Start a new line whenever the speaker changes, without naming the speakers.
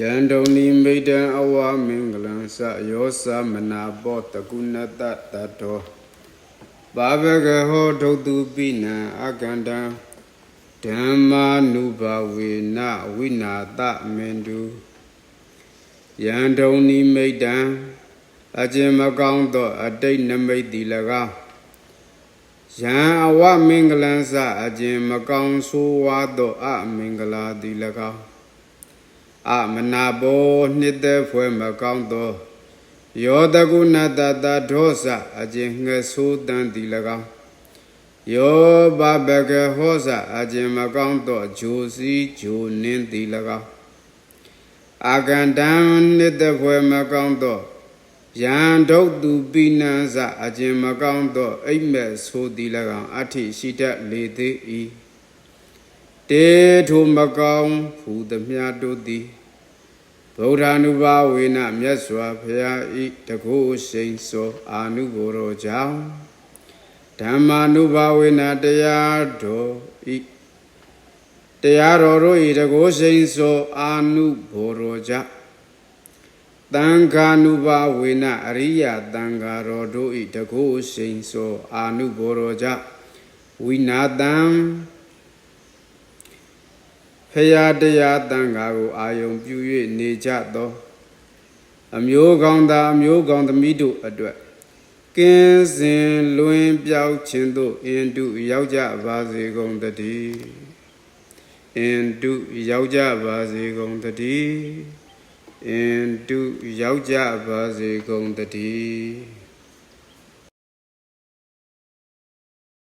ယန္တုန်နိမိတံအဝမင်္ဂလံသယောသမနာဘောတကုဏတတတောဘာဝကဟောဒုတ်တုပိနံအကန္တံဓမ္မာနုဘဝေနဝိနာတမင်တုယန္တုန်နိမိတံအကျင်မကောင်းသော အတိတ်နမိတ်တိ၎င်းယံအဝမင်္ဂလံသအကျင်မကောင်းဆိုးဝါသောအမင်္ဂလာတိ၎င်း အမနာဘောနှစ်သက်ဖွယ်မကောင်းသောယောတကုဏတတဒောစအကျင်ငှက်ဆိုးတန်တိ၎င်းယောဘဘကဟောစအကျင်မကောင်းသောဂျိုစီဂျိုနင်းတိ၎င်းအာကန္တံနှစ်သက်ဖွယ်မကောင်းသောယံဒုတ်သူပိနံစအကျင်မကောင်းသောအိမ်မက်ဆိုသည်၎င်းအဋ္ဌိရှိတတ်လေသေး၏ တေထိုမကောင်းဖူသည်မြတ်တို့သည်ဗုဒ္ဓ ानु ဘာဝေနမြတ်စွာဘုရားဤတကုရှိန်စောအာနုဘောရောကြောင့်ဓမ္မာနုဘာဝေနတရားတော်ဤတရားတော်တို့ဤတကုရှိန်စောအာနုဘောရောကြောင့်တံဃာနုဘာဝေနအရိယတံဃာတော်တို့ဤတကုရှိန်စောအာနုဘောရောကြောင့်ဝိနာတံ ဖရာတရားတန်ခါကိုအာယုံပြု၍နေကြသောအမျိုးကောင်းသားအမျိုးကောင်းသမီးတို့အတွက်ကင်းစင်လွင်ပြောက်ခြင်းသို့အင်တုရောက်ကြပါစေကုန်တည်းအင်တုရောက်ကြပါစေကုန်တည်းအင်တုရောက်ကြပါစေကုန်တည်း